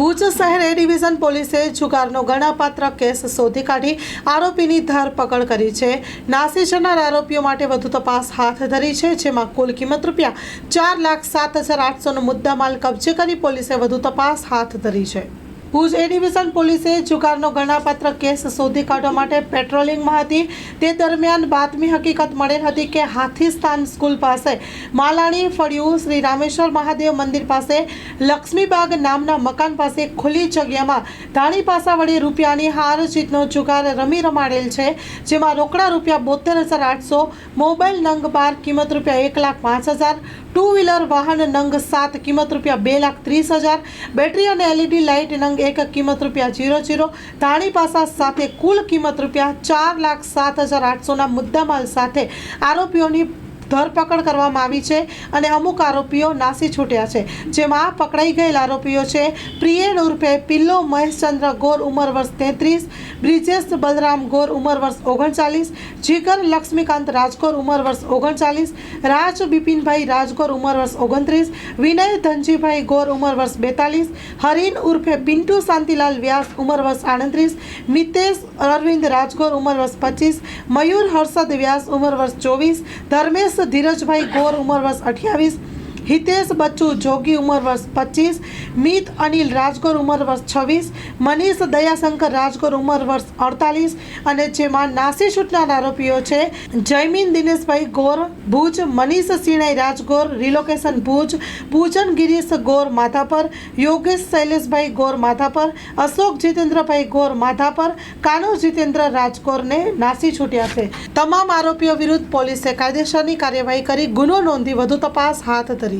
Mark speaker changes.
Speaker 1: ભુજ શહેર એ ડિવિઝન પોલીસે જુગારનો ગણાપાત્ર કેસ શોધી કાઢી આરોપીની ધરપકડ કરી છે. નાસી જનાર આરોપીઓ માટે વધુ તપાસ હાથ ધરી છે, જેમાં કુલ કિંમત રૂપિયા ચાર લાખ સાત હજાર આઠસોનો મુદ્દામાલ કબજે કરી પોલીસે વધુ તપાસ હાથ ધરી છે. ભુજ એ ડિવિઝન પોલીસે જુગારનો ગણાપાત્ર કેસ શોધી કાઢવા માટે પેટ્રોલિંગમાં હતી. તે દરમિયાન બાતમી હકીકત મળેલ હતી કે હાથીસ્તાન સ્કૂલ પાસે માલાણી ફળિયું શ્રી રામેશ્વર મહાદેવ મંદિર પાસે લક્ષ્મીબાગ નામના મકાન પાસે ખુલ્લી જગ્યામાં ધાણી પાસા વળી રૂપિયાની હાર જીતનો જુગાર રમી રમાડેલ છે, જેમાં રોકડા રૂપિયા બોતેર હજાર આઠસો, મોબાઈલ નંગ બાર કિંમત રૂપિયા એક લાખ પાંચ હજાર, ટુ વ્હીલર વાહન નંગ સાત કિંમત રૂપિયા બે લાખ ત્રીસ હજાર, બેટરી અને એલઈડી લાઇટ નંગ એક કિંમત રૂપિયા જીરો જીરો. ધાણી પાસા સાથે કુલ કિંમત રૂપિયા ચાર લાખ સાત હજાર આઠસોના મુદ્દામાલ સાથે આરોપીઓની ધરપકડ કરવામાં આવી છે અને અમુક આરોપીઓ નાસી છૂટ્યા છે. જેમાં પકડાઈ ગયેલ આરોપીઓ છે પ્રિયેન ઉર્ફે પિલ્લો મહેશચંદ્ર ગોર ઉંમર વર્ષ તેત્રીસ, બ્રિજેશ બલરામ ગોર ઉંમર વર્ષ ઓગણચાલીસ, જીગર લક્ષ્મીકાંત રાજગોર ઉંમર વર્ષ ઓગણચાલીસ, રાજ બિપિનભાઈ રાજગોર ઉંમર વર્ષ ઓગણત્રીસ, વિનય ધનજીભાઈ ગોર ઉંમર વર્ષ બેતાલીસ, હરીન ઉર્ફે પિન્ટુ શાંતિલાલ વ્યાસ ઉંમર વર્ષ આડત્રીસ મિતેશ અરવિંદ રાજગોર ઉંમર વર્ષ પચીસ, મયુર હર્ષદ વ્યાસ ઉંમર વર્ષ ચોવીસ, ધર્મેશ ધીરજભાઈ ગોર ઉંમર વર્ષ અઠ્યાવીસ હિતેશ બચ્ચુ, જોગી ઉંમર વર્ષ પચીસ, મિત અનિલ રાજગોર ઉંમર વર્ષ છવ્વીસ, મનીષ દયાશંકર રાજગોર ઉંમર વર્ષ અડતાલીસ, અને જેમાં નાસી છૂટનાર આરોપીઓ છે, જયમીન દિનેશભાઈ ગોર, ભુજ, મનીષ સિણાઈ રાજગોર, રિલોકેશન ભુજ, પૂજન ગિરીશ ગોર માધાપર, યોગેશ શૈલેષભાઈ ગોર માધાપર, અશોક જીતેન્દ્રભાઈ ગોર માધાપર, કાનો જીતેન્દ્ર રાજગોરને નાસી છૂટ્યા છે. તમામ આરોપીઓ વિરુદ્ધ પોલીસે કાયદેસરની કાર્યવાહી કરી, ગુનો નોંધી વધુ તપાસ હાથ ધરી.